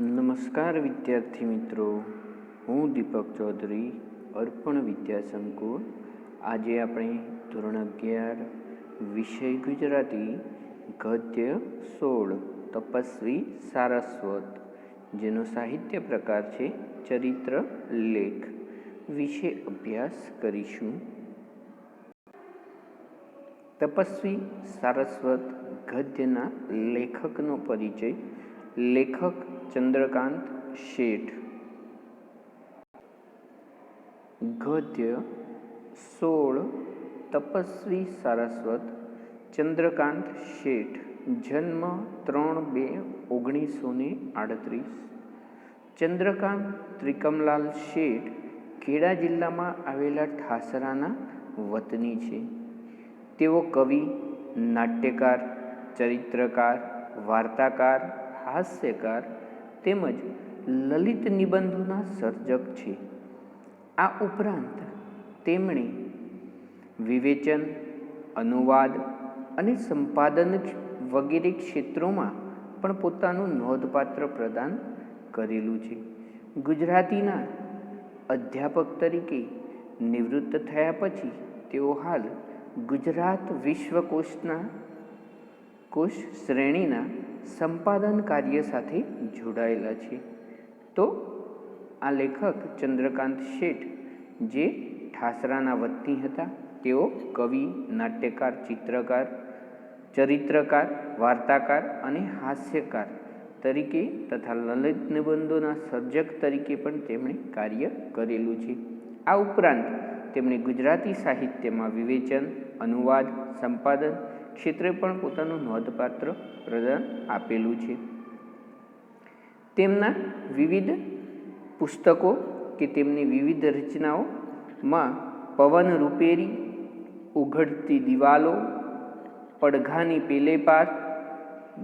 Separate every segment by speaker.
Speaker 1: નમસ્કાર વિદ્યાર્થી મિત્રો. હું દીપક ચૌધરી, અર્પણ વિદ્યા સંકુલ. આજે આપણે ધોરણ અગિયાર, વિષય ગુજરાતી, ગદ્ય સોળ, તપસ્વી, સારસ્વત, જેનો સાહિત્ય પ્રકાર છે ચરિત્ર લેખ. વિશે અભ્યાસ કરીશું. તપસ્વી, સારસ્વત ગદ્યના લેખકનો પરિચય. લેખક ચંદ્રકાંત શેઠ ગદ્ય સોળ તપસ્વી સારસ્વત ચંદ્રકાંત શેઠ જન્મ ત્રણ બે ઓગણીસો ને આડત્રીસ ચંદ્રકાંત ત્રિકમલાલ શેઠ ખેડા જિલ્લામાં આવેલા ઠાસરાના વતની છે તેઓ કવિ નાટ્યકાર ચરિત્રકાર વાર્તાકાર હાસ્યકાર તેમજ લલિત નિબંધોના સર્જક છે. આ ઉપરાંત તેમણે વિવેચન, અનુવાદ અને સંપાદન વગેરે ક્ષેત્રોમાં પણ પોતાનું નોંધપાત્ર પ્રદાન કરેલું છે. ગુજરાતીના અધ્યાપક તરીકે નિવૃત્ત થયા પછી તેઓ હાલ ગુજરાત વિશ્વકોશના કોશ શ્રેણીના સંપાદન કાર્ય સાથે જોડાયેલા છે. તો આ લેખક ચંદ્રકાંત શેઠ, જે ઠાસરાના વતની હતા, તેઓ કવિ, નાટ્યકાર, ચિત્રકાર, ચરિત્રકાર, વાર્તાકાર અને હાસ્યકાર તરીકે તથા લલિત નિબંધોના સર્જક તરીકે પણ તેમણે કાર્ય કરેલું છે. આ ઉપરાંત તેમણે ગુજરાતી સાહિત્યમાં વિવેચન, અનુવાદ, સંપાદન ક્ષેત્રે પણ પોતાનું નોંધપાત્ર પ્રદાન આપેલું છે. તેમના વિવિધ પુસ્તકો કે તેમની વિવિધ રચનાઓમાં પવન રૂપેરી, ઉઘડતી દિવાલો, પડઘાની પેલેપાર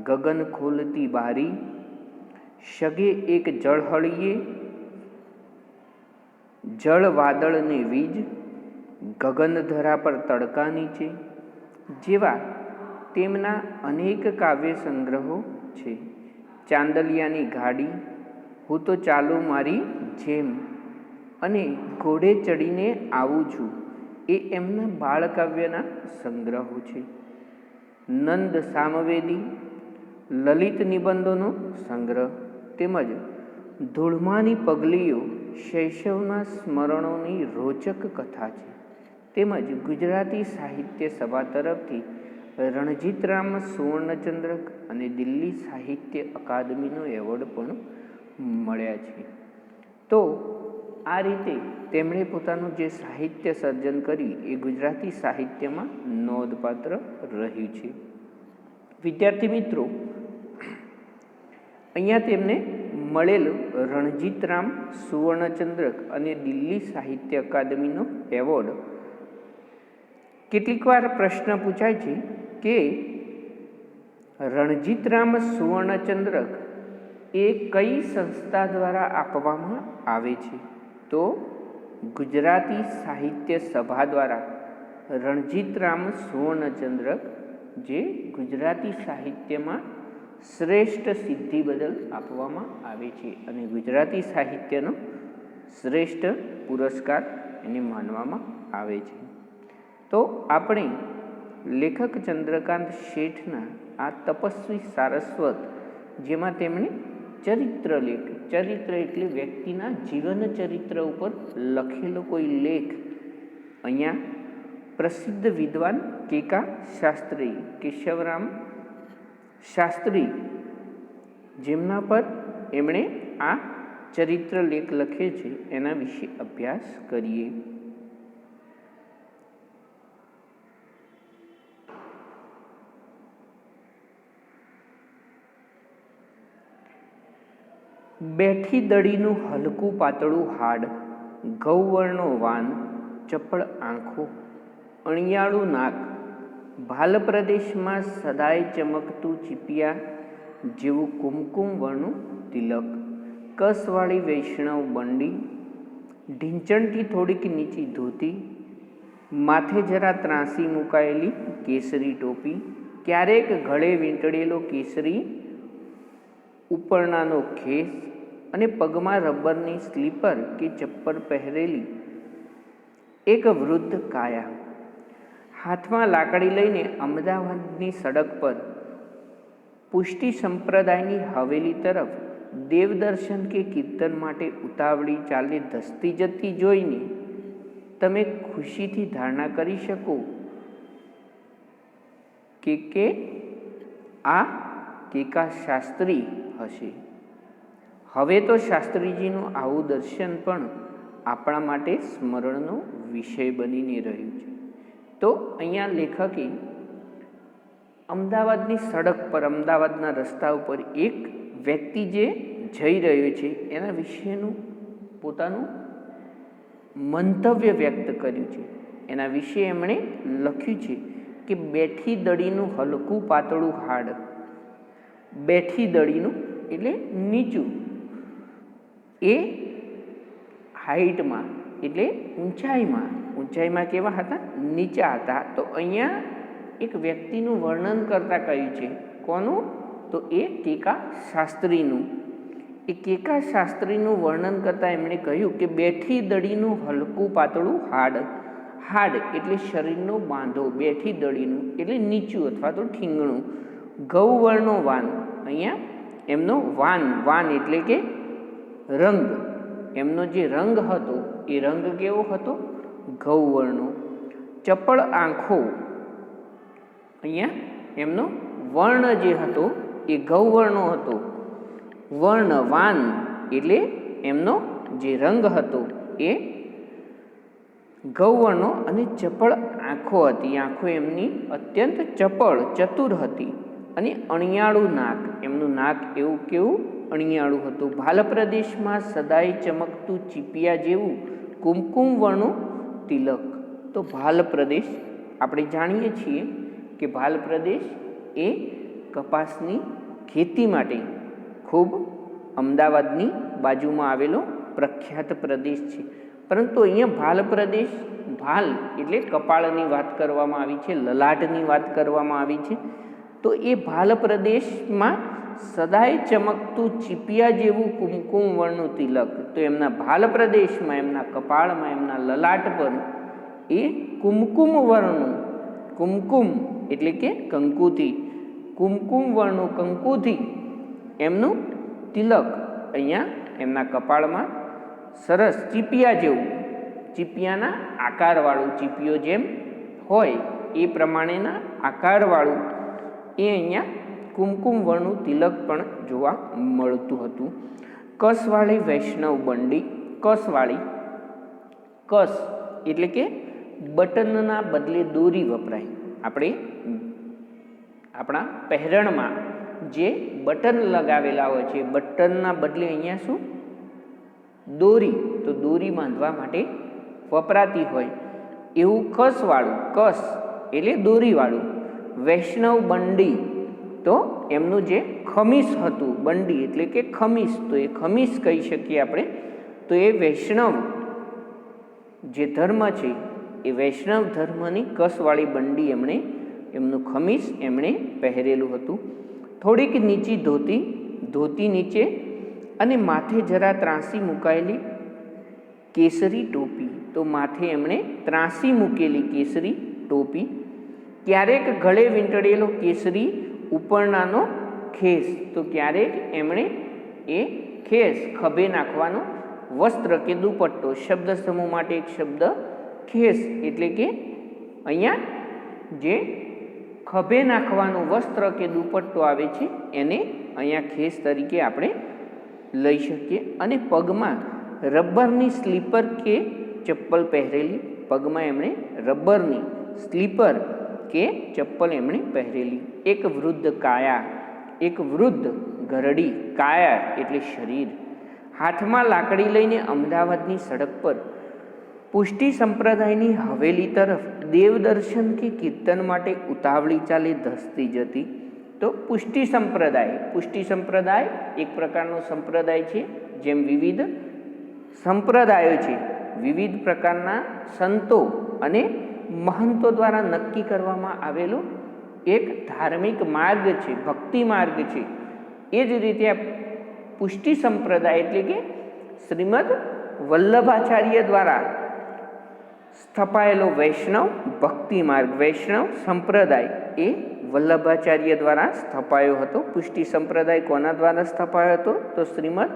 Speaker 1: ગગન ખોલતી બારી, સગે એક જળહળીએ, જળ વાદળને વીજ ગગનધરા પર તડકા નીચે જેવા તેમના અનેક કાવ્ય સંગ્રહો છે. ચાંદલિયાની ગાડી, હું તો ચાલુ મારી જેમ અને ઘોડે ચડીને આવું છું એ એમના બાળકાવ્યના સંગ્રહો છે. નંદ સામવેદી, લલિત નિબંધોનો સંગ્રહ તેમજ ધૂળમાની પગલીઓ શૈશવના સ્મરણોની રોચક કથા છે. તેમજ ગુજરાતી સાહિત્ય સભા તરફથી રણજીતરામ સુવર્ણચંદ્રક અને દિલ્હી સાહિત્ય અકાદમીનો એવોર્ડ પણ મળ્યા છે. તો આ રીતે તેમણે પોતાનું જે સાહિત્ય સર્જન કર્યું એ ગુજરાતી સાહિત્યમાં નોંધપાત્ર રહ્યું છે. વિદ્યાર્થી મિત્રો, અહીંયા તેમને મળેલું રણજીતરામ સુવર્ણચંદ્રક અને દિલ્હી સાહિત્ય અકાદમીનો એવોર્ડ કેટલીક વાર પ્રશ્ન પૂછાય છે કે રણજીતરામ સુવર્ણચંદ્રક એ કઈ સંસ્થા દ્વારા આપવામાં આવે છે? તો ગુજરાતી સાહિત્ય સભા દ્વારા રણજીતરામ સુવર્ણચંદ્રક, જે ગુજરાતી સાહિત્યમાં શ્રેષ્ઠ સિદ્ધિ બદલ આપવામાં આવે છે અને ગુજરાતી સાહિત્યનો શ્રેષ્ઠ પુરસ્કાર એને માનવામાં આવે છે. તો આપણે લેખક ચંદ્રકાંત શેઠના આ તપસ્વી સારસ્વત, જેમાં તેમણે ચરિત્ર લેખ, ચરિત્ર એટલે વ્યક્તિના જીવન ચરિત્ર ઉપર લખેલો કોઈ લેખ. અહીંયા પ્રસિદ્ધ વિદ્વાન કેકા શાસ્ત્રી, કેશવરામ શાસ્ત્રી, જેમના પર એમણે આ ચરિત્ર લેખ લખે છે, એના વિશે અભ્યાસ કરીએ. બેઠી દડીનું હલકું પાતળું હાડ ઘઉવર્ણો વાન, ચપળ આંખો, અણિયાળું નાક, ભાલ પ્રદેશમાં સદાય ચમકતું ચીપિયા, જેવું કુમકુમ વર્ણું તિલક, કસવાળી વૈષ્ણવ બંડી, ઢીંચણથી થોડીક નીચી ધોતી, માથે જરા ત્રાંસી મુકાયેલી કેસરી ટોપી, ક્યારેક ઘળે વીંટળેલો કેસરી ઉપરનાનો ખેસ અને પગમાં રબરની સ્લીપર કે ચપ્પલ પહેરેલી એક વૃદ્ધ કાયા. હાથમાં લાકડી લઈને અમદાવાદની સડક પર પુષ્ટિ સંપ્રદાયની હવેલી તરફ દેવદર્શન કે કીર્તન માટે ઉતાવળી ચાલે ધસતી જતી જોઈને તમે ખુશીથી ધારણા કરી શકો કે કે આ કેકા શાસ્ત્રી હશે. હવે તો શાસ્ત્રીજીનું આવું દર્શન પણ આપણા માટે સ્મરણનો વિષય બનીને રહ્યું છે. તો અહીંયા લેખકે અમદાવાદની સડક પર, અમદાવાદના રસ્તા ઉપર એક વ્યક્તિ જે જઈ રહ્યો છે, એના વિશેનું પોતાનું મંતવ્ય વ્યક્ત કર્યું છે. એના વિશે એમણે લખ્યું છે કે બેઠી દડીનું હલકું પાતળું હાડ, બેઠી દડીનું એટલે નીચું. એ હાઈટમાં એટલે ઊંચાઈમાં. ઊંચાઈમાં કેવા હતા? નીચા હતા. તો અહીંયા એક વ્યક્તિનું વર્ણન કરતા કહ્યું છે. કોનું? તો એ કેકા શાસ્ત્રીનું. એ કેકા શાસ્ત્રીનું વર્ણન કરતાં એમણે કહ્યું કે બેઠી દડીનું હલકું પાતળું હાડ. હાડ એટલે શરીરનો બાંધો. બેઠી દડીનું એટલે નીચું અથવા તો ઠીંગણું. ગૌવર્ણો વાન. અહીંયા એમનો વાન વાન એટલે કે રંગ. એમનો જે રંગ હતો, એ રંગ કેવો હતો? ગૌવર્ણો ચપળ આંખો. અહીંયા એમનો વર્ણ જે હતો, એ ગૌવર્ણો હતો. વર્ણ, વાન એટલે એમનો જે રંગ હતો, એ ગૌવર્ણો અને ચપળ આંખો હતી. આંખો એમની અત્યંત ચપળ, ચતુર હતી. અને અણિયાળું નાક. એમનું નાક એવું કેવું? અણિયાળું હતું. ભાલ પ્રદેશમાં સદાય ચમકતું ચીપિયા જેવું કુમકુમ વર્ણું તિલક. તો ભાલ પ્રદેશ આપણે જાણીએ છીએ કે ભાલ પ્રદેશ એ કપાસની ખેતી માટે ખૂબ અમદાવાદની બાજુમાં આવેલો પ્રખ્યાત પ્રદેશ છે. પરંતુ અહીંયા ભાલ પ્રદેશ ભાલ એટલે કપાળની વાત કરવામાં આવી છે, લલાટની વાત કરવામાં આવી છે. તો એ ભાલ પ્રદેશમાં સદાય ચમકતું ચીપિયા જેવું કુમકુમ વર્ણનું તિલક. તો એમના ભાલ પ્રદેશમાં એમના કપાળમાં, એમના લલાટ પર એ કુમકુમ વર્ણનું, કુમકુમ એટલે કે કંકુથી, કુમકુમ વર્ણનું કંકુથી એમનું તિલક અહીંયા એમના કપાળમાં સરસ ચીપિયા જેવું, ચીપિયાના આકારવાળું ચીપિયો જેમ હોય એ પ્રમાણેના આકારવાળું એ અહીંયા કુમકુમ વર્ણનું તિલક પણ જોવા મળતું હતું. કસવાળી વૈષ્ણવ બંડી, કસવાળી, કસ એટલે કે બટનના બદલે દોરી વપરાય. આપણે આપણા પહેરણમાં જે બટન લગાવેલા હોય છે, બટનના બદલે અહીંયા શું? દોરી, તો દોરી બાંધવા માટે વપરાતી હોય. એવું કસવાળું, કસ એટલે દોરીવાળું. વૈષ્ણવ બંડી, તો એમનું જે ખમીસ હતું, બંડી એટલે કે ખમીસ, તો એ ખમીસ કહી શકીએ આપણે, તો એ વૈષ્ણવ જે ધર્મ છે, એ વૈષ્ણવ ધર્મની કસવાળી બંડી એમણે, એમનું ખમીસ એમણે પહેરેલું હતું. થોડીક નીચી ધોતી ધોતી નીચે અને માથે જરા ત્રાંસી મુકાયેલી કેસરી ટોપી, તો માથે એમણે ત્રાંસી મૂકેલી કેસરી ટોપી ક્યારેક ગળે વીંટળેલો કેસરી ઉપરણાનો ખેસ. તો ક્યારેક એમણે એ ખેસ ખભે નાખવાનો વસ્ત્ર કે દુપટ્ટો. શબ્દ સમૂહ માટે એક શબ્દ ખેસ. એટલે કે અહીંયા જે ખભે નાખવાનું વસ્ત્ર કે દુપટ્ટો આવે છે, એને અહીંયા ખેસ તરીકે આપણે લઈ શકીએ. અને પગમાં રબરની સ્લીપર કે ચપ્પલ પહેરેલી, પગમાં એમણે રબરની સ્લીપર કે ચપ્પલ એમણે પહેરેલી. એક વૃદ્ધ કાયા, એક વૃદ્ધ ઘરડી કાયા એટલે શરીર. હાથમાં લાકડી લઈને અમદાવાદની સડક પર. પુષ્ટિ સંપ્રદાયની હવેલી તરફ દેવદર્શન કે કીર્તન માટે ઉતાવળી ચાલે ધસતી જતી. તો પુષ્ટિ સંપ્રદાય પુષ્ટિ સંપ્રદાય એક પ્રકારનો સંપ્રદાય છે, જેમ વિવિધ સંપ્રદાયો છે. વિવિધ પ્રકારના સંતો અને મહંતો દ્વારા નક્કી કરવામાં આવેલું એક ધાર્મિક માર્ગ છે, ભક્તિ માર્ગ છે. એ જ રીતે પુષ્ટિ સંપ્રદાય એટલે કે શ્રીમદ વલ્લભાચાર્ય દ્વારા સ્થપાયેલો વૈષ્ણવ ભક્તિ માર્ગ, વૈષ્ણવ સંપ્રદાય એ વલ્લભાચાર્ય દ્વારા સ્થપાયો હતો. પુષ્ટિ સંપ્રદાય કોના દ્વારા સ્થપાયો હતો? તો શ્રીમદ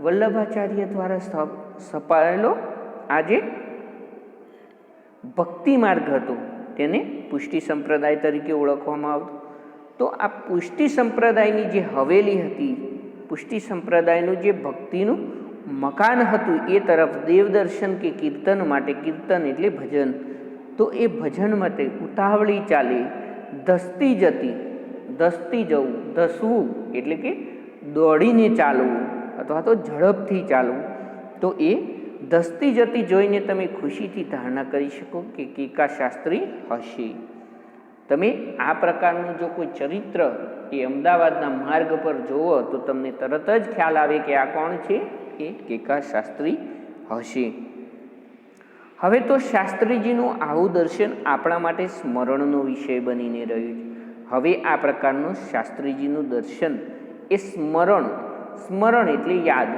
Speaker 1: વલ્લભાચાર્ય દ્વારા સ્થપ- સ્થપાયેલો આજે ભક્તિ માર્ગ હતો, તેને પુષ્ટિ સંપ્રદાય તરીકે ઓળખવામાં આવતો. તો આ પુષ્ટિ સંપ્રદાયની જે હવેલી હતી, પુષ્ટિ સંપ્રદાયનું જે ભક્તિનું મકાન હતું, એ તરફ દેવદર્શન કે કીર્તન માટે કીર્તન એટલે ભજન. તો એ ભજન માટે ઉતાવળી ચાલી, ધસતી જતી, ધસતી જવું, ધસવું એટલે કે દોડીને ચાલવું, અથવા તો ઝડપથી ચાલવું. તો એ ધસતી જતી જોઈને તમે ખુશીથી ધારણા કરી શકો કે કીકા શાસ્ત્રી હશે. તમે આ પ્રકારનું જો કોઈ ચરિત્ર એ અમદાવાદના માર્ગ પર જુઓ તો તમને તરત જ ખ્યાલ આવે કે આ કોણ છે? એ કેકા શાસ્ત્રી હશે. હવે તો શાસ્ત્રીજીનું આવું દર્શન આપણા માટે સ્મરણનો વિષય બનીને રહ્યું છે. હવે આ પ્રકારનું શાસ્ત્રીજીનું દર્શન એ સ્મરણ સ્મરણ એટલે યાદ.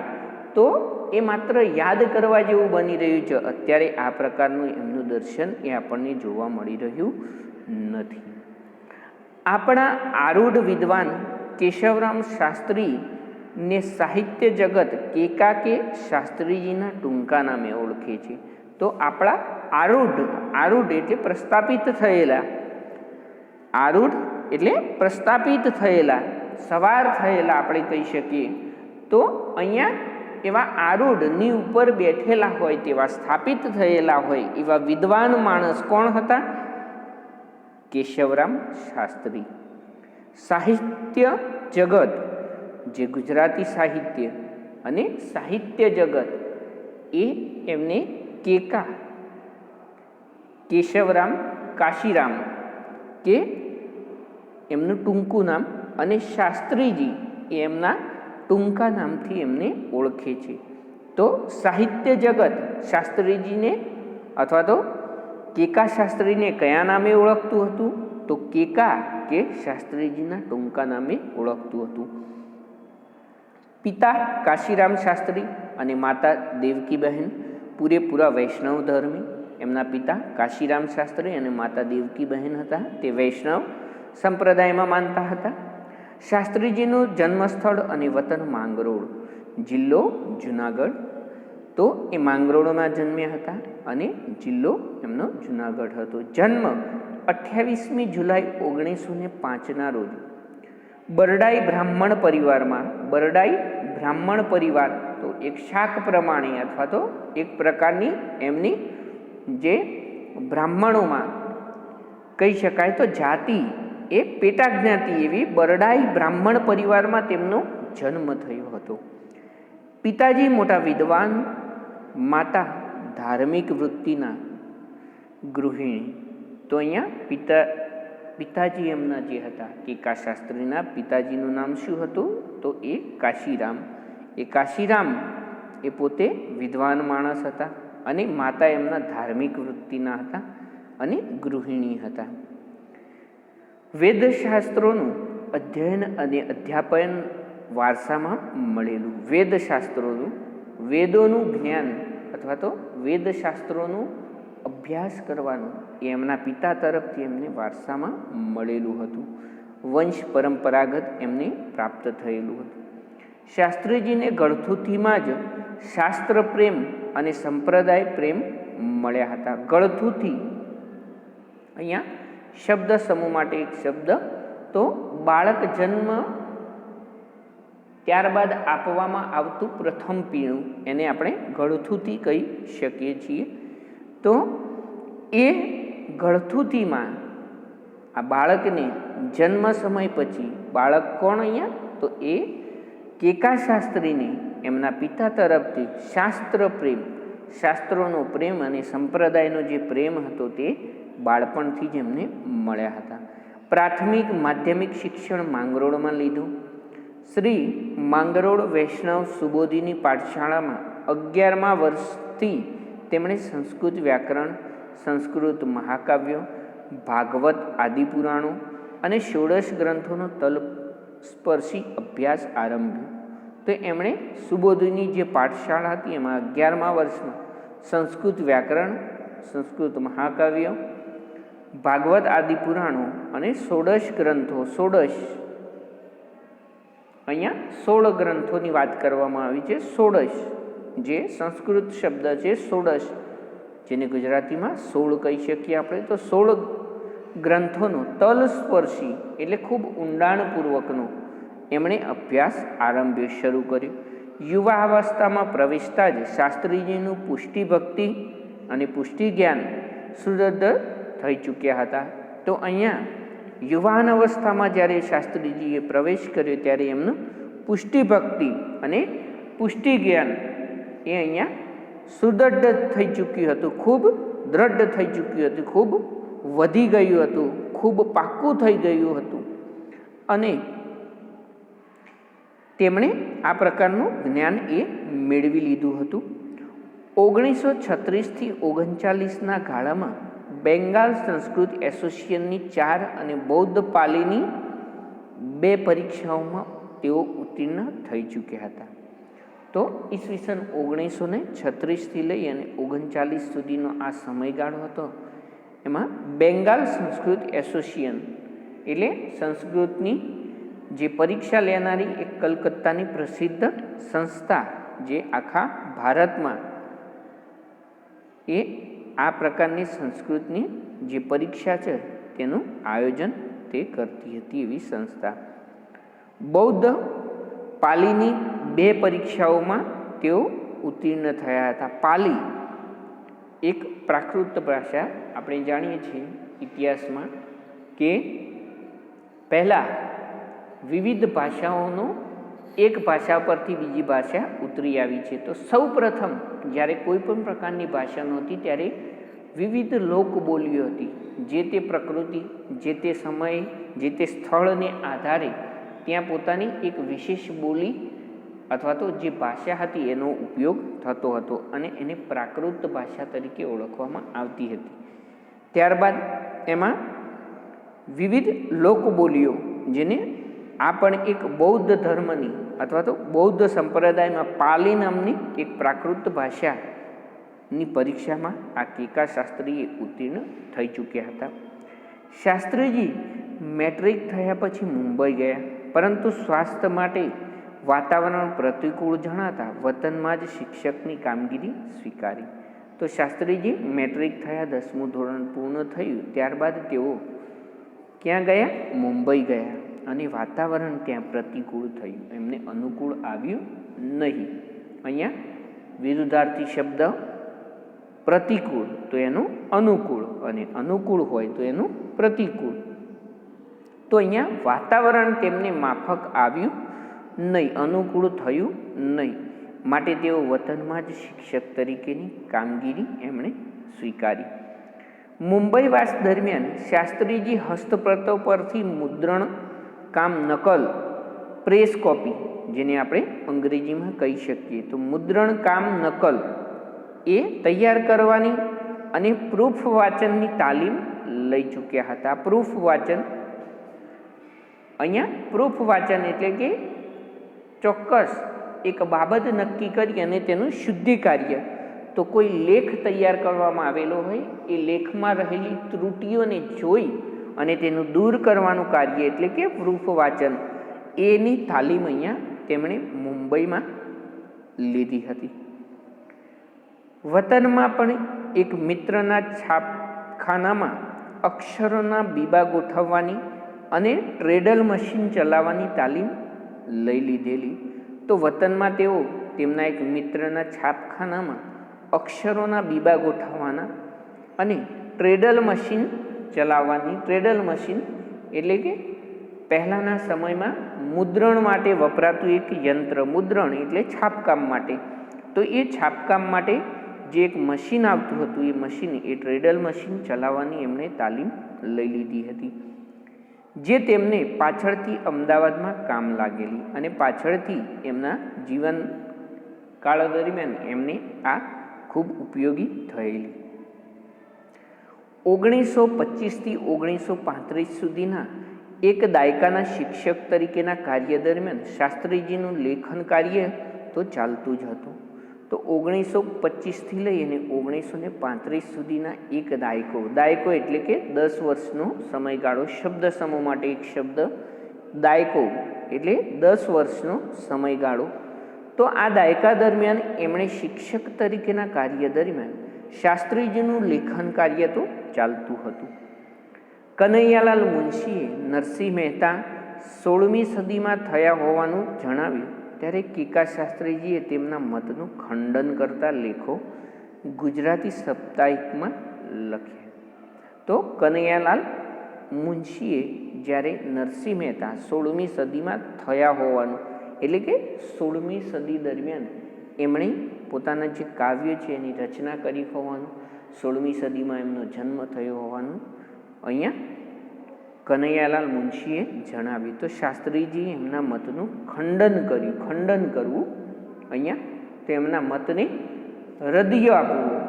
Speaker 1: તો એ માત્ર યાદ કરવા જેવું બની રહ્યું છે. અત્યારે આ પ્રકારનું એમનું દર્શન એ આપણને જોવા મળી રહ્યું નથી. આપણા આરૂઢ વિદ્વાન કેશવરામ શાસ્ત્રી ને સાહિત્ય જગત કેકા કે શાસ્ત્રીજીના ટૂંકા નામે ઓળખે છે. તો આપણા આરૂઢ આરૂઢ એટલે પ્રસ્થાપિત થયેલા. આરૂઢ એટલે પ્રસ્થાપિત થયેલા, સવાર થયેલા આપણે કહી શકીએ. તો અહીંયા એવા આરૂઢની ઉપર બેઠેલા હોય તેવા સ્થાપિત થયેલા હોય એવા વિદ્વાન માણસ કોણ હતા? કેશવરામ શાસ્ત્રી. સાહિત્ય જગત, જે ગુજરાતી સાહિત્ય અને સાહિત્ય જગત, એ એમને કેકા, કેશવરામ કાશીરામ કે એમનું ટૂંકું નામ અને શાસ્ત્રીજી એમના ટૂંકા નામથી એમને ઓળખે છે. તો સાહિત્ય જગત શાસ્ત્રીજીને અથવા તો કેકા શાસ્ત્રીને કયા નામે ઓળખતું હતું? તો કેકા કે શાસ્ત્રીજીના ટૂંકા નામે ઓળખતું હતું. પિતા કાશીરામ શાસ્ત્રી અને માતા દેવકી બહેન પૂરેપૂરા વૈષ્ણવ ધર્મી. એમના પિતા કાશીરામ શાસ્ત્રી અને માતા દેવકી બહેન હતા. તે વૈષ્ણવ સંપ્રદાયમાં માનતા હતા. શાસ્ત્રીજીનું જન્મસ્થળ અને વતન માંગરોળ. જિલ્લો જુનાગઢ. તો એ માંગરોળમાં જન્મ્યા હતા અને જિલ્લો એમનો જુનાગઢ હતો. જન્મ અઠ્યાવીસમી જુલાઈ ઓગણીસો ને પાંચના રોજ. બરડાઈ બ્રાહ્મણ પરિવારમાં, બરડાઈ બ્રાહ્મણ પરિવાર તો એક શાક પ્રમાણે અથવા તો એક પ્રકારની એમની જે બ્રાહ્મણોમાં કહી શકાય તો જાતિ એ પેટા જ્ઞાતિ એવી બરડાઈ બ્રાહ્મણ પરિવારમાં તેમનો જન્મ થયો હતો. પિતાજી મોટા વિદ્વાન, માતા ધાર્મિક વૃત્તિના ગૃહિણી. તો અહીંયા પિતા, પિતાજી એમના જે હતા કેકા શાસ્ત્રીના પિતાજીનું નામ શું હતું? તો એ કાશીરામ. એ કાશીરામ એ પોતે વિદ્વાન માણસ હતા અને માતા એમના ધાર્મિક વૃત્તિના હતા અને ગૃહિણી હતા. વેદશાસ્ત્રોનું અધ્યયન અને અધ્યાપન વારસામાં મળેલું. વેદશાસ્ત્રોનું, વેદોનું જ્ઞાન અથવા તો વેદશાસ્ત્રોનું અભ્યાસ કરવાનું એ એમના પિતા તરફથી એમને વારસામાં મળેલું હતું. વંશ પરંપરાગત એમને પ્રાપ્ત થયેલું હતું. શાસ્ત્રીજીને ગળથુથીમાં જ શાસ્ત્ર પ્રેમ અને સંપ્રદાય પ્રેમ મળ્યા હતા. ગળથુથી અહીંયા શબ્દ સમૂહ માટે એક શબ્દ. તો બાળક જન્મ ત્યારબાદ આપવામાં આવતું પ્રથમ પીણું, એને આપણે ગળથુથી કહી શકીએ છીએ. તો એ ગળથુથીમાં આ બાળકને જન્મ સમય પછી બાળક કોણ અહીંયા? તો એ કેકા શાસ્ત્રીને એમના પિતા તરફથી શાસ્ત્ર પ્રેમ શાસ્ત્રોનો પ્રેમ અને સંપ્રદાયનો જે પ્રેમ હતો તે બાળપણથી જ એમને મળ્યા હતા. પ્રાથમિક માધ્યમિક શિક્ષણ માંગરોળમાં લીધું. શ્રી માંગરોળ વૈષ્ણવ સુબોધિની પાઠશાળામાં અગિયારમા વર્ષથી તેમણે સંસ્કૃત વ્યાકરણ, સંસ્કૃત મહાકાવ્યો, ભાગવત આદિપુરાણો અને ષોડશ ગ્રંથોનો તલસ્પર્શી અભ્યાસ આરંભ્યો. તો એમણે સુબોધની જે પાઠશાળા હતી એમાં અગિયારમા વર્ષમાં સંસ્કૃત વ્યાકરણ, સંસ્કૃત મહાકાવ્ય ભાગવત આદિ પુરાણો અને ષોડશ ગ્રંથો ષોડશ અહીંયા સોળ ગ્રંથોની વાત કરવામાં આવી છે. ષોડશ જે સંસ્કૃત શબ્દ છે ષોડશ જેને ગુજરાતીમાં સોળ કહી શકીએ આપણે. તો સોળ ગ્રંથોનો તલસ્પર્શી એટલે ખૂબ ઊંડાણપૂર્વકનો એમણે અભ્યાસ આરંભ્યો શરૂ કર્યો. યુવા અવસ્થામાં પ્રવેશતા જ શાસ્ત્રીજીનું પુષ્ટિ ભક્તિ અને પુષ્ટિ જ્ઞાન સુદૃઢ થઈ ચૂક્યા હતા. તો અહીંયા યુવાન અવસ્થામાં જ્યારે શાસ્ત્રીજીએ પ્રવેશ કર્યો ત્યારે એમનું પુષ્ટિ ભક્તિ અને પુષ્ટિ જ્ઞાન એ અહીંયા સુદૃઢ થઈ ચૂક્યું હતું. ખૂબ દ્રઢ થઈ ચૂક્યું હતું. ખૂબ વધી ગયું હતું. ખૂબ પાક્કું થઈ ગયું હતું. અને તેમણે આ પ્રકારનું જ્ઞાન એ મેળવી લીધું હતું. ઓગણીસો છત્રીસથી ઓગણચાલીસના ગાળામાં બેંગાલ સંસ્કૃત એસોસિએશનની ચાર અને બૌદ્ધ પાલીની બે પરીક્ષાઓમાં તેઓ ઉત્તીર્ણ થઈ ચૂક્યા હતા. તો ઈસવીસન ઓગણીસો ને છત્રીસથી લઈ અને ઓગણચાલીસ સુધીનો આ સમયગાળો હતો. એમાં બેંગાલ સંસ્કૃત એસોસિએશન એટલે સંસ્કૃતની જે પરીક્ષા લેનારી એક કલકત્તાની પ્રસિદ્ધ સંસ્થા જે આખા ભારતમાં એ આ પ્રકારની સંસ્કૃતની જે પરીક્ષા છે, તેનું આયોજન તે કરતી હતી એવી સંસ્થા. બૌદ્ધ પાલીની બે પરીક્ષાઓમાં તેઓ ઉત્તીર્ણ થયા હતા. પાલી એક પ્રાકૃત ભાષા આપણે જાણીએ છીએ ઇતિહાસમાં કે પહેલાં વિવિધ ભાષાઓનો એક ભાષા પરથી બીજી ભાષા ઉતરી આવી છે. તો સૌ પ્રથમ જ્યારે કોઈ પણ પ્રકારની ભાષા નહોતી, ત્યારે વિવિધ લોકબોલીઓ હતી. જે તે પ્રકૃતિ, જે તે સમયે, જે તે સ્થળને આધારે ત્યાં પોતાની એક વિશેષ બોલી અથવા તો જે ભાષા હતી એનો ઉપયોગ થતો હતો અને એને પ્રાકૃત ભાષા તરીકે ઓળખવામાં આવતી હતી. ત્યારબાદ એમાં વિવિધ લોકબોલીઓ, જેને આ પણ એક બૌદ્ધ ધર્મની અથવા તો બૌદ્ધ સંપ્રદાયમાં પાલી નામની એક પ્રાકૃત ભાષાની પરીક્ષામાં આ કેકા શાસ્ત્રીએ ઉત્તીર્ણ થઈ ચૂક્યા હતા. શાસ્ત્રીજી મેટ્રિક થયા પછી મુંબઈ ગયા, પરંતુ સ્વાસ્થ્ય માટે વાતાવરણ પ્રતિકૂળ જણાતા વતનમાં જ શિક્ષકની કામગીરી સ્વીકારી. તો શાસ્ત્રીજી મેટ્રિક થયા દસમું ધોરણ પૂર્ણ થયું, ત્યારબાદ તેઓ ક્યાં ગયા? મુંબઈ ગયા. અને વાતાવરણ ત્યાં પ્રતિકૂળ થયું. એમને અનુકૂળ આવ્યું નહીં. અહીંયા વિરુદ્ધાર્થી શબ્દ પ્રતિકૂળ, તો એનું અનુકૂળ. અને અનુકૂળ હોય તો એનું પ્રતિકૂળ. તો અહીંયા વાતાવરણ તેમને માફક આવ્યું નહીં, અનુકૂળ થયું નહીં. માટે તેઓ વતનમાં જ શિક્ષક તરીકેની કામગીરી એમણે સ્વીકારી. મુંબઈવાસ દરમિયાન શાસ્ત્રીજી હસ્તપ્રતો પરથી મુદ્રણ કામ નકલ, પ્રેસ કોપી, જેને આપણે અંગ્રેજીમાં કહી શકીએ. તો મુદ્રણ કામ નકલ એ તૈયાર કરવાની અને પ્રૂફ વાંચનની તાલીમ લઈ ચૂક્યા હતા. પ્રૂફ વાંચન. અહીંયા પ્રૂફ વાંચન એટલે કે ચોક્કસ એક બાબત નક્કી કરી અને તેનું શુદ્ધિ કાર્ય તો કોઈ લેખ તૈયાર કરવામાં આવેલો હોય, એ લેખમાં રહેલી ત્રુટિઓને જોઈ અને તેનું દૂર કરવાનું કાર્ય એટલે કે પ્રૂફ વાંચન. એની તાલીમ અહીંયા તેમણે મુંબઈમાં લીધી હતી. વતનમાં પણ એક મિત્રના છાપખાનામાં અક્ષરોના બીબા ગોઠવવાની અને ટ્રેડલ મશીન ચલાવવાની તાલીમ લઈ લીધેલી. તો વતનમાં તેઓ તેમના એક મિત્રના છાપખાનામાં અક્ષરોના બીબા ગોઠવવાના અને ટ્રેડલ મશીન ચલાવવાની, ટ્રેડલ મશીન એટલે કે પહેલાંના સમયમાં મુદ્રણ માટે વપરાતું એક યંત્ર, મુદ્રણ એટલે છાપકામ માટે. તો એ છાપકામ માટે જે એક મશીન આવતું હતું, એ મશીન એ ટ્રેડલ મશીન ચલાવવાની એમણે તાલીમ લઈ લીધી હતી. જે તેમને પાછળથી અમદાવાદમાં કામ લાગેલી અને પાછળથી એમના જીવન કાળ દરમિયાન એમને આ ખૂબ ઉપયોગી થયેલી. ઓગણીસો પચીસથી ઓગણીસો પાંત્રીસ સુધીના એક દાયકાના શિક્ષક તરીકેના કાર્ય દરમિયાન શાસ્ત્રીજીનું લેખન કાર્ય તો ચાલતું જ હતું. તો ઓગણીસો પચીસથી લઈ અને ઓગણીસો ને પાંત્રીસ સુધીના એક દાયકો. દાયકો એટલે કે દસ વર્ષનો સમયગાળો, શબ્દ સમૂહ માટે એક શબ્દ. દાયકો એટલે દસ વર્ષનો સમયગાળો. તો આ દાયકા દરમિયાન એમણે શિક્ષક તરીકેના કાર્ય દરમિયાન શાસ્ત્રીજીનું લેખન કાર્ય તો ચાલતું હતું. કનૈયાલાલ મુનશીએ નરસિંહ મહેતા સોળમી સદીમાં થયા હોવાનું જણાવ્યું. ત્યારે કીકા શાસ્ત્રીજીએ તેમના મતનું ખંડન કરતા લેખો ગુજરાતી સાપ્તાહિકમાં લખ્યા. તો કનૈયાલાલ મુનશીએ જ્યારે નરસિંહ મહેતા સોળમી સદીમાં થયા હોવાનું, એટલે કે સોળમી સદી દરમિયાન એમણે પોતાના જે કાવ્ય છે એની રચના કરી હોવાનું, સોળમી સદીમાં એમનો જન્મ થયો હોવાનું અહીંયા કનૈયાલાલ મુનશીએ જણાવ્યું. તો શાસ્ત્રીજીએ એમના મતનું ખંડન કર્યું. ખંડન કરવું અહીંયા તેમના મતને રદિય આપવું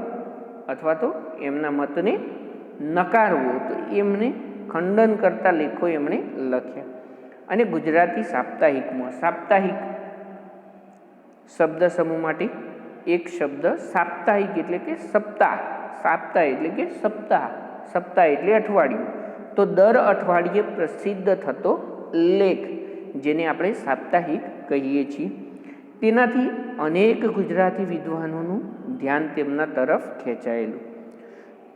Speaker 1: અથવા તો એમના મતને નકારવો. તો એમને ખંડન કરતા લેખો એમણે લખ્યા. અને ગુજરાતી સાપ્તાહિકમાં, સાપ્તાહિક શબ્દ સમૂહ માટે એક શબ્દ સાપ્તાહિક એટલે કે સપ્તાહ. સાપ્તાહ એટલે કે સપ્તાહ. સપ્તાહ એટલે અઠવાડિયું. તો દર અઠવાડિયે પ્રસિદ્ધ થતો લેખ, જેને આપણે સાપ્તાહિક કહીએ છીએ. તેનાથી અનેક ગુજરાતી વિદ્વાનોનું ધ્યાન તેમના તરફ ખેંચાયેલું.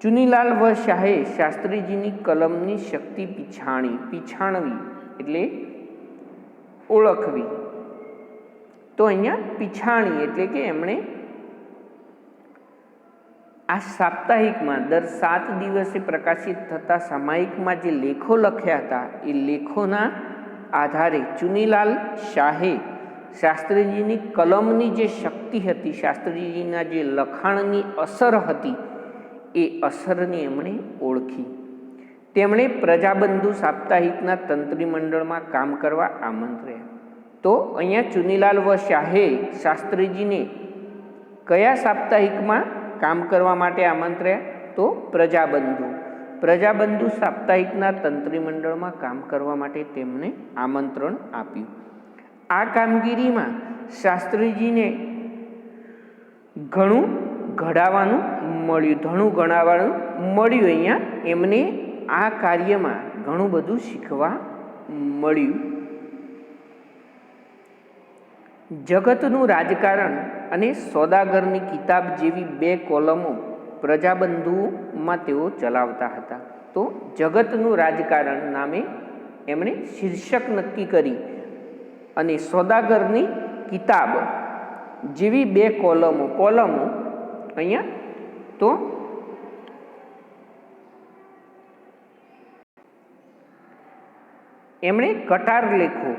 Speaker 1: ચુનીલાલ વ શાહે શાસ્ત્રીજીની કલમની શક્તિ પીછાણી, પીછાણવી એટલે ઓળખવી. તો અહીંયા પીછાણી એટલે કે એમણે આ સાપ્તાહિકમાં દર સાત દિવસે પ્રકાશિત થતા સામાયિકમાં જે લેખો લખ્યા હતા, એ લેખોના આધારે ચુનીલાલ શાહે શાસ્ત્રીજીની કલમની જે શક્તિ હતી, શાસ્ત્રીજીના જે લખાણની અસર હતી, એ અસરને એમણે ઓળખી. તેમણે પ્રજાબંધુ સાપ્તાહિકના તંત્રી મંડળમાં કામ કરવા આમંત્ર્યા. તો અહીંયા ચુનીલાલ વ શાહે શાસ્ત્રીજીને કયા સાપ્તાહિકમાં કામ કરવા માટે આમંત્ર્યા તો પ્રજાબંધુ. પ્રજાબંધુ સાપ્તાહિકના તંત્રી મંડળમાં કામ કરવા માટે તેમને આમંત્રણ આપ્યું. આ કામગીરીમાં શાસ્ત્રીજીને ઘણું ઘડાવાનું મળ્યું, ઘણું ગણાવવાનું મળ્યું અહીંયા. એમને આ કાર્યમાં ઘણું બધું શીખવા મળ્યું. જગતનું રાજકારણ અને સોદાગરની કિતાબ જેવી બે કોલમો પ્રજાબંધુમાં તેઓ ચલાવતા હતા. તો જગતનું રાજકારણ નામે એમણે શીર્ષક નક્કી કરી અને સોદાગરની કિતાબ જેવી બે કોલમો કોલમો અહીંયા તો એમણે કટાર લેખો,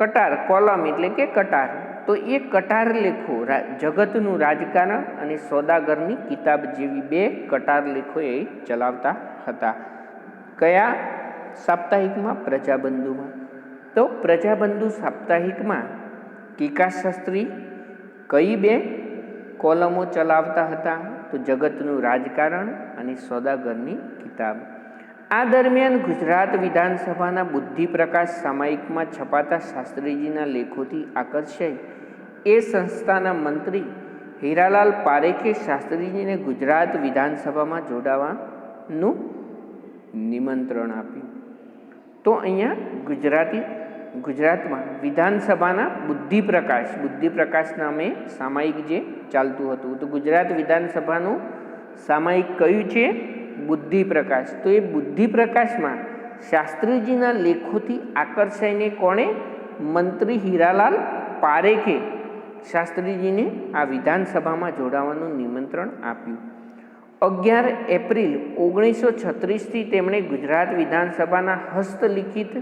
Speaker 1: કટાર કોલમ એટલે કે કટાર. તો એ કટાર લેખો જગતનું રાજકારણ અને સોદાગરની કિતાબ જેવી બે કટાર લેખો એ ચલાવતા હતા. કયા સાપ્તાહિકમાં? પ્રજાબંધુમાં. તો પ્રજાબંધુ સાપ્તાહિકમાં કીકાશાસ્ત્રી કઈ બે કોલમો ચલાવતા હતા? તો જગતનું રાજકારણ અને સોદાગરની કિતાબ. આ દરમિયાન ગુજરાત વિધાનસભાના બુદ્ધિપ્રકાશ સામાયિકમાં છપાતા શાસ્ત્રીજીના લેખોથી આકર્ષાઈ એ સંસ્થાના મંત્રી હીરાલાલ પારેખે શાસ્ત્રીજીને ગુજરાત વિધાનસભામાં જોડાવાનું નિમંત્રણ આપ્યું. તો અહીંયા ગુજરાતી, ગુજરાતમાં વિધાનસભાના બુદ્ધિપ્રકાશ બુદ્ધિપ્રકાશ નામે સામાયિક જે ચાલતું હતું. તો ગુજરાત વિધાનસભાનું સામાયિક કયું છે? બુદ્ધિપ્રકાશ. તો એ બુદ્ધિપ્રકાશમાં શાસ્ત્રીજીના લેખોથી આકર્ષાઈને કોણે? મંત્રી હીરાલાલ પારેખે શાસ્ત્રીજીને આ વિધાનસભામાં જોડાવાનું નિમંત્રણ આપ્યું. અગિયાર એપ્રિલ ઓગણીસો છત્રીસથી તેમણે ગુજરાત વિધાનસભાના હસ્તલિખિત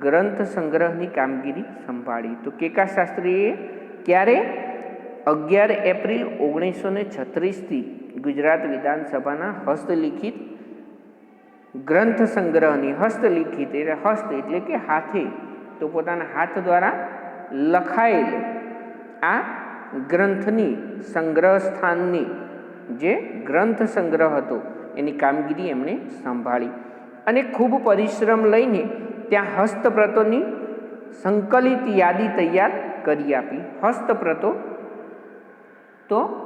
Speaker 1: ગ્રંથ સંગ્રહની કામગીરી સંભાળી. તો કેકા શાસ્ત્રીએ ક્યારે? અગિયાર એપ્રિલ ઓગણીસો ને છત્રીસથી ગુજરાત વિધાનસભાના હસ્તલિખિત ગ્રંથ સંગ્રહની હસ્તલિખિત એટલે હસ્ત એટલે કે હાથે. તો પોતાના હાથ દ્વારા લખાયેલ આ ગ્રંથની સંગ્રહ સ્થાનની જે ગ્રંથ સંગ્રહ હતો, એની કામગીરી એમણે સંભાળી. અને ખૂબ પરિશ્રમ લઈને ત્યાં હસ્તપ્રતોની સંકલિત યાદી તૈયાર કરી આપી. હસ્તપ્રતો? તો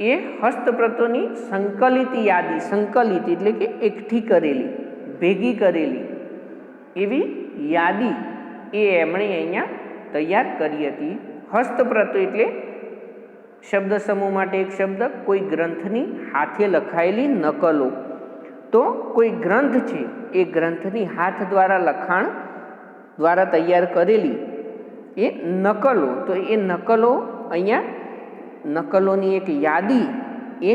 Speaker 1: એ હસ્તપ્રતોની સંકલિત યાદી, સંકલિત એટલે કે એકઠી કરેલી, ભેગી કરેલી, એવી યાદી એ એમણે અહીંયા તૈયાર કરી હતી. હસ્તપ્રતો એટલે શબ્દ સમૂહ માટે એક શબ્દ, કોઈ ગ્રંથની હાથે લખાયેલી નકલો. તો કોઈ ગ્રંથ છે, એ ગ્રંથની હાથ દ્વારા લખાણ દ્વારા તૈયાર કરેલી એ નકલો. તો એ નકલો અહીંયા નકલોની એક યાદી એ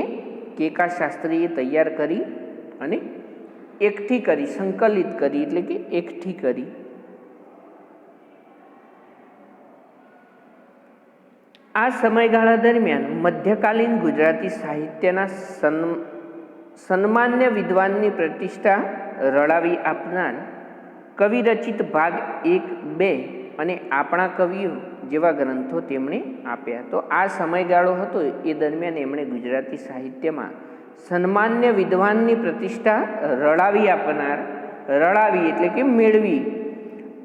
Speaker 1: કેકા શાસ્ત્રીએ તૈયાર કરી અને એકઠી કરી, સંકલિત કરી, એટલે કે એકઠી કરી. આ સમયગાળા દરમિયાન મધ્યકાલીન ગુજરાતી સાહિત્યના સન સન્માન્ય વિદ્વાનની પ્રતિષ્ઠા રળાવી આપનાર કવિ રચિત ભાગ એક, બે અને આપણા કવિઓ જેવા ગ્રંથો તેમણે આપ્યા. તો આ સમયગાળો હતો એ દરમિયાન એમણે ગુજરાતી સાહિત્યમાં સન્માન્ય વિદ્વાનની પ્રતિષ્ઠા રળાવી આપનાર, રળાવી એટલે કે મેળવી.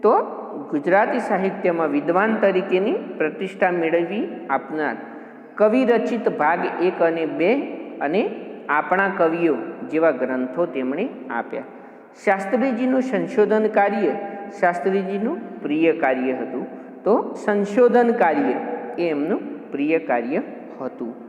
Speaker 1: તો ગુજરાતી સાહિત્યમાં વિદ્વાન તરીકેની પ્રતિષ્ઠા મેળવી આપનાર કવિ રચિત ભાગ એક અને બે અને આપણા કવિઓ જેવા ગ્રંથો તેમણે આપ્યા. શાસ્ત્રીજીનું સંશોધન કાર્ય શાસ્ત્રીજીનું પ્રિય કાર્ય હતું. તો સંશોધન કાર્ય એ એમનું પ્રિય કાર્ય હતું.